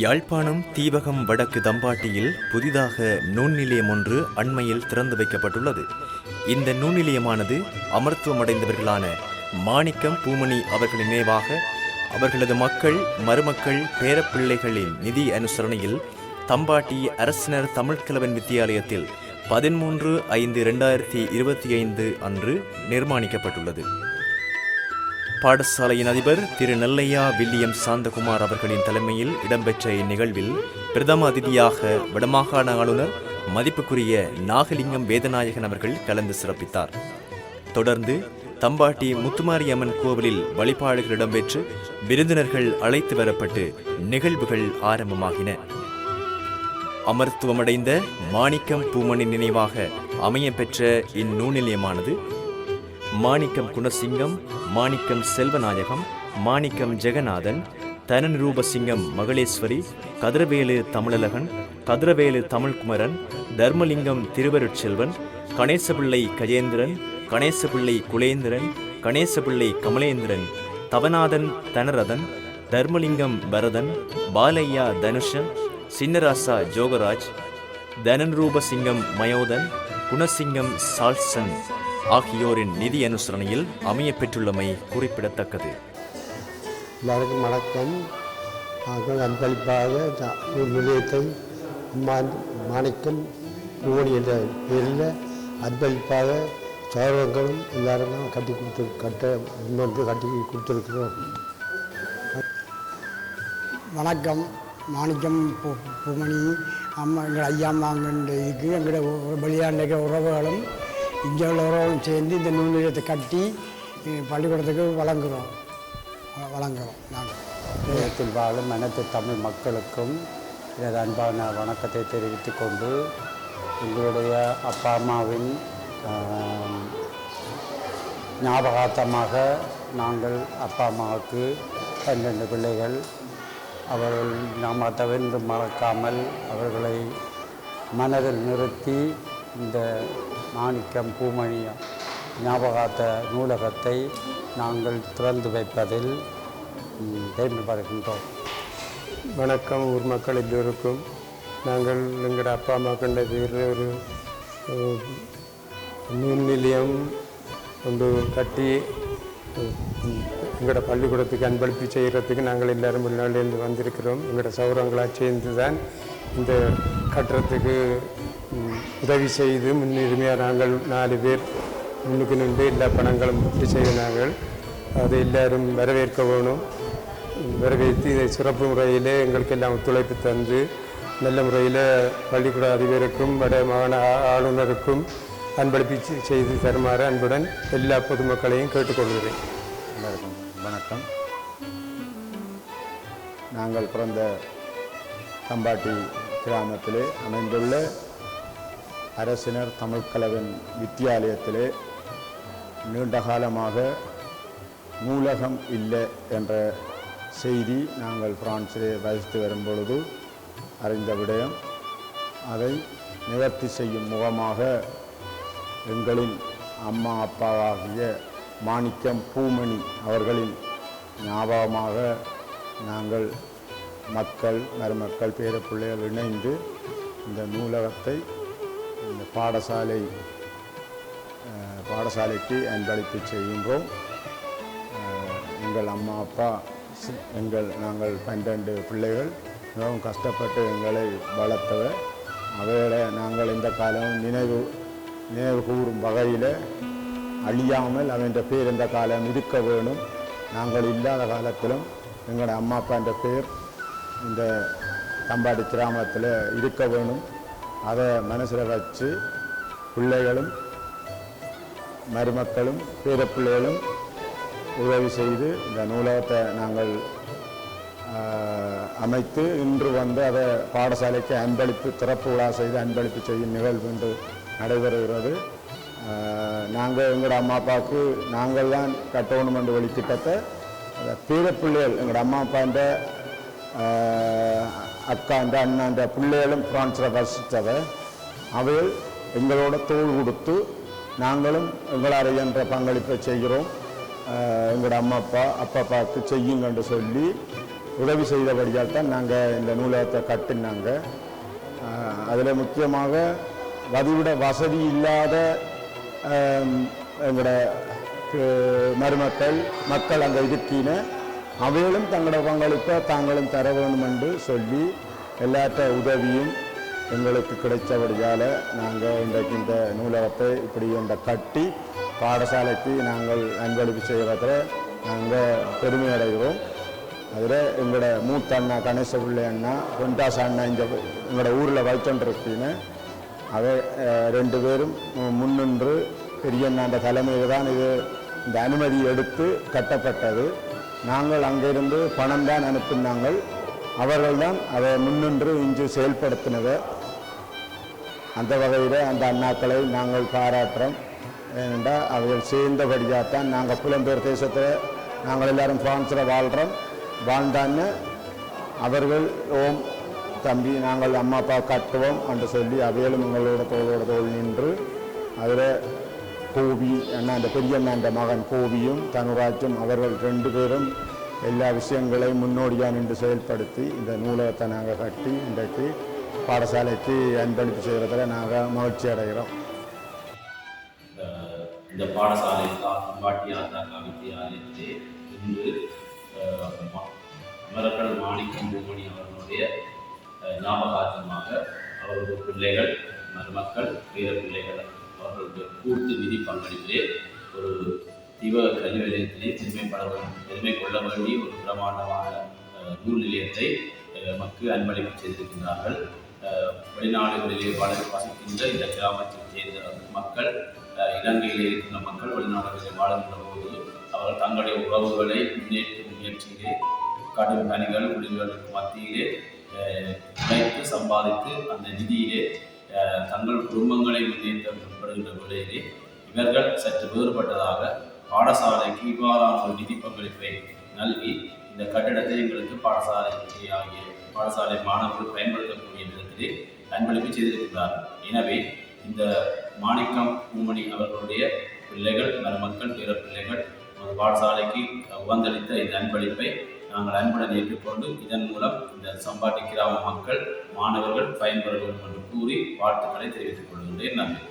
யாழ்ப்பாணம் தீபகம் வடக்கு தம்பாட்டியில் புதிதாக நூல் நிலையம் ஒன்று அண்மையில் திறந்து வைக்கப்பட்டுள்ளது. இந்த நூல் நிலையமானது அமர்த்துவமடைந்தவர்களான மாணிக்கம் பூமணி அவர்களின் நினைவாக அவர்களது மக்கள் மருமக்கள் பேரப்பிள்ளைகளின் நிதி அனுசரணையில் தம்பாட்டி அரசினர் தமிழ்கிழவன் வித்தியாலயத்தில் பதிமூன்று ஐந்து இரண்டாயிரத்தி இருபத்தி ஐந்து அன்று நிர்மாணிக்கப்பட்டுள்ளது. பாடசாலையின் அதிபர் திரு நெல்லையா வில்லியம் சாந்தகுமார் அவர்களின் தலைமையில் இடம்பெற்ற இந்நிகழ்வில் பிரதம அதிதியாக வடமாகாண ஆளுநர் மதிப்புக்குரிய நாகலிங்கம் வேதநாயகன் அவர்கள் கலந்து சிறப்பித்தார். தொடர்ந்து தம்பாட்டி முத்துமாரியம்மன் கோவிலில் வழிபாடுகள் இடம்பெற்று விருந்தினர்கள் அழைத்து வரப்பட்டு நிகழ்வுகள் ஆரம்பமாகின. அமர்த்துவமடைந்த மாணிக்கம் பூமணி நினைவாக அமையப்பெற்ற இந்நூநிலையமானது மாணிக்கம் குணசிங்கம் மாணிக்கம் செல்வநாயகம் மாணிக்கம் ஜெகநாதன் தனநிரூபசிங்கம் மகளேஸ்வரி கதிரவேலு தமிழழகன் கதிரவேலு தமிழ்குமரன் தர்மலிங்கம் திருவருட்செல்வன் கணேசபிள்ளை கஜேந்திரன் கணேசபிள்ளை குலேந்திரன் கணேசபிள்ளை கமலேந்திரன் தவநாதன் தனரதன் தர்மலிங்கம் பரதன் பாலையா தனுஷன் சின்னராசா ஜோகராஜ் தனன்ரூபசிங்கம் மயோதன் குணசிங்கம் சால்சன். ஆகியோரின் நிதி அனுசரணையில் அமையப்பெற்றுள்ளமை குறிப்பிடத்தக்கது. எல்லாருக்கும் வணக்கம் நாங்கள் அன்பளிப்பாக நிலையத்தை அம்மா மாணிக்கம் பூவணி என்ற பேரில் அன்பளிப்பாக சௌரங்களும் எல்லாரும் கட்டி கொடுத்து கட்ட முன்வந்து கட்டி கொடுத்துருக்குறோம். வணக்கம். மாணிக்கம் பூ- பூமணி அம்மா எங்கள் ஐயா அம்மாங்கன்ற இதுக்கு எங்களோட வெளியாண்ட உறவுகளும் இங்கே உள்ள சேர்ந்து இந்த நூல் கட்டி பள்ளிக்கூடத்துக்கு வழங்குகிறோம் வழங்குகிறோம் நாங்கள். உலகத்தில் வாழும் அனைத்து தமிழ் மக்களுக்கும் எனது அன்பான வணக்கத்தை தெரிவித்து கொண்டு எங்களுடைய அப்பா அம்மாவின் ஞாபகார்த்தமாக நாங்கள் அப்பா அம்மாவுக்கு பன்னெண்டு பிள்ளைகள். அவர்கள் நாம் தவிர்ந்து மறக்காமல் அவர்களை மனதில் நிறுத்தி இந்த மாணிக்கம் பூமணி ஞாபகார்த்த நூலகத்தை நாங்கள் திறந்து வைப்பதில் பெருமைப்படுகின்றோம் வணக்கம் ஊர் மக்கள் எல்லோருக்கும். நாங்கள் எங்களோட அப்பா அம்மா கண்ட பேரில் ஒரு நூல் நிலையம் கொண்டு கட்டி எங்களோட பள்ளிக்கூடத்துக்கு அன்பளிப்பு செய்கிறதுக்கு நாங்கள் எல்லாரும் வெளிநாட்டிலேருந்து வந்திருக்கிறோம். எங்களோட சௌரங்களாக சேர்ந்து தான் இந்த கட்டுறதுக்கு உதவி செய்து முன்னுரிமையாக நாங்கள் நாலு பேர் முன்னுக்கு நின்று எல்லா பணங்களும் உதவி செய்த நாங்கள் அதை எல்லாரும் வரவேற்க வேணும். வரவேற்று இதை சிறப்பு முறையில் எங்களுக்கு எல்லாம் ஒத்துழைப்பு தந்து நல்ல முறையில் பள்ளிக்கூட அதிபருக்கும் வட மாகாண ஆளுநருக்கும் அன்பளிப்பு செய்து தருமாறு அன்புடன் எல்லா பொதுமக்களையும் கேட்டுக்கொள்கிறேன். எல்லாருக்கும் வணக்கம். நாங்கள் பிறந்த தம்பாட்டி கிராமத்திலே அமைந்துள்ள அரசினர் தமிழ்கலவன் வித்தியாலயத்திலே நீண்ட காலமாக நூலகம் இல்லை என்ற செய்தி நாங்கள் பிரான்சிலே வசித்து வரும் பொழுது அறிந்த விடயம். அதை நிவர்த்தி செய்யும் முகமாக எங்களின் அம்மா அப்பாவாகிய மாணிக்கம் பூமணி அவர்களின் ஞாபகமாக நாங்கள் மக்கள் மருமக்கள் பேர பிள்ளைகள் இணைந்து இந்த நூலகத்தை இந்த பாடசாலை பாடசாலைக்கு அன்பளிப்பு செய்கின்றோம். எங்கள் அம்மா அப்பா எங்கள் நாங்கள் பன்னெண்டு பிள்ளைகள். மிகவும் கஷ்டப்பட்டு எங்களை வளர்த்தவர். அவைகளை நாங்கள் இந்த காலம் நினைவு நினைவு கூறும் வகையில் அழியாமல் அவன் பேர் இந்த காலம் இருக்க வேணும் நாங்கள் இல்லாத காலத்திலும் எங்களோட அம்மா அப்பா என்ற பேர் இந்த தம்பாடி கிராமத்தில் இருக்க வேணும். அதை மனசில் வச்சு பிள்ளைகளும் மருமக்களும் பேரப்பிள்ளைகளும் உதவி செய்து இந்த நூலகத்தை நாங்கள் அமைத்து இன்று வந்து அதை பாடசாலைக்கு அன்பளிப்பு திறப்பு விழா செய்து அன்பளிப்பு செய்யும் நிகழ்வு இன்று நடைபெறுகிறது. நாங்கள் எங்களோட அம்மா அப்பாவுக்கு நாங்கள் தான் கட்டணும் என்று வெளிக்கிட்டத்தை அந்த பேரப்பிள்ளைகள் எங்களோட அம்மா அப்பான்ற அக்காண்ட அண்ணாண்ட பிள்ளைகளும் பிரான்ஸில் வசித்தவை அவைகள் எங்களோட தோள் கொடுத்து நாங்களும் எங்களால் என்ற பங்களிப்பை செய்கிறோம். எங்களோட அம்மா அப்பா அப்பா அப்பாவுக்கு செய்யுங்கன்னு சொல்லி உதவி செய்தபடியால் தான் நாங்கள் இந்த நூலகத்தை கட்டினாங்க. அதில் முக்கியமாக வதிவிட வசதி இல்லாத எங்களோட மருமக்கள் மக்கள் அங்கே இருக்கின அவைகளும் தங்களோட பங்களிப்பை தாங்களும் தர வேணும் என்று சொல்லி எல்லாத்த உதவியும் எங்களுக்கு கிடைச்சபடியால் நாங்கள் இன்றைக்கு இந்த நூலகத்தை இப்படி இந்த கட்டி பாடசாலைக்கு நாங்கள் அன்பளிப்பு செய்கிறத நாங்கள் பெருமை அடைகிறோம் அதில் எங்களோட மூத்த அண்ணா கணேச பிள்ளை அண்ணா கொண்டாச அண்ணா இந்த எங்களோட ஊரில் வைத்தொண்டிருக்கீங்க அதை ரெண்டு பேரும் முன்னின்று பெரியண்ணாண்ட தலைமையில் தான் இது இந்த அனுமதி எடுத்து கட்டப்பட்டது. நாங்கள் அங்கிருந்து பணம் தான் அனுப்பினாங்கள் அவர்கள்தான் அதை முன்னின்று இன்று செயல்படுத்தினவர். அந்த வகையில் அந்த அண்ணாக்களை நாங்கள் பாராட்டுறோம். ஏனென்றால் அவர்கள் சேர்ந்தபடியாக தான் நாங்கள் புலம்பெயர் தேசத்தில் நாங்கள் எல்லாரும் ஃப்ரான்ஸில் வாழ்கிறோம். வாழ்ந்தான்னு அவர்கள் ஓம் தம்பி நாங்கள் அம்மா அப்பா கட்டுவோம் என்று சொல்லி அவையிலும் எங்களோட தோளோட தோல் நின்று அதில் கோபி அண்ணா அந்த பெரிய அண்ணா அந்த மகன் கோபியும் தனுராஜும் அவர்கள் ரெண்டு பேரும் எல்லா விஷயங்களையும் முன்னோடியாக நின்று செயல்படுத்தி இந்த நூலகத்தை நாங்கள் கட்டி இன்றைக்கு பாடசாலைக்கு அன்பளிப்பு செய்கிறதுல நாங்கள் மகிழ்ச்சி அடைகிறோம். இந்த பாடசாலை பாட்டியாத்தா வித்தியாலயத்திலே இன்று அஹ், மாணிக்கம் பூமணி அவர்களுடைய ஞாபகார்த்தமாக அவரது பிள்ளைகள் மருமக்கள் வீர பிள்ளைகள் அவர்களுடைய கூட்டு நிதி பங்களிப்பிலே ஒரு தீவ கல்வி நிலையத்திலே பெருமைப்பட வேண்டும் பெருமை கொள்ள வேண்டிய ஒரு பிரமாண்டமான நூல் நிலையத்தை மக்கள் அன்பளிப்பு செய்திருக்கின்றார்கள். வெளிநாடுகளிலே வள வசிக்கின்ற இந்த கிராமத்தைச் சேர்ந்த மக்கள் இலங்கையிலே இருக்கின்ற மக்கள் வெளிநாடுகளில் வாழ்கின்ற போது அவர்கள் தங்களுடைய உறவுகளை முன்னேற்றும் முயற்சியிலே கடும் பணிகள் ஒளிகளுக்கு மத்தியிலே உழைத்து சம்பாதித்து அந்த நிதியிலே தங்கள் குடும்பங்களை முன்னேற்ற முற்படுகின்ற வேளையிலே இவர்கள் சற்று வேறுபட்டதாக பாடசாலைக்கு இவ்வாறான ஒரு நிதி பங்களிப்பை நல்கி இந்த கட்டிடத்தை எங்களுக்கு பாடசாலை ஆகிய பாடசாலை மாணவர்கள் பயன்படுத்தக்கூடிய விதத்திலே அன்பளிப்பு செய்திருக்கிறார். எனவே இந்த மாணிக்கம் பூமணி அவர்களுடைய பிள்ளைகள் மருமக்கள் பிற பிள்ளைகள் ஒரு பாடசாலைக்கு உகந்தளித்த இந்த அன்பளிப்பை நாங்கள் அன்புடன் ஏற்றுக்கொண்டு இதன் மூலம் இந்த சம்பாட்டி கிராம மக்கள் மாணவர்கள் பயன்பெற வேண்டும் என்று கூறி வாழ்த்துக்களை தெரிவித்துக் கொள்கின்றேன். நன்றி.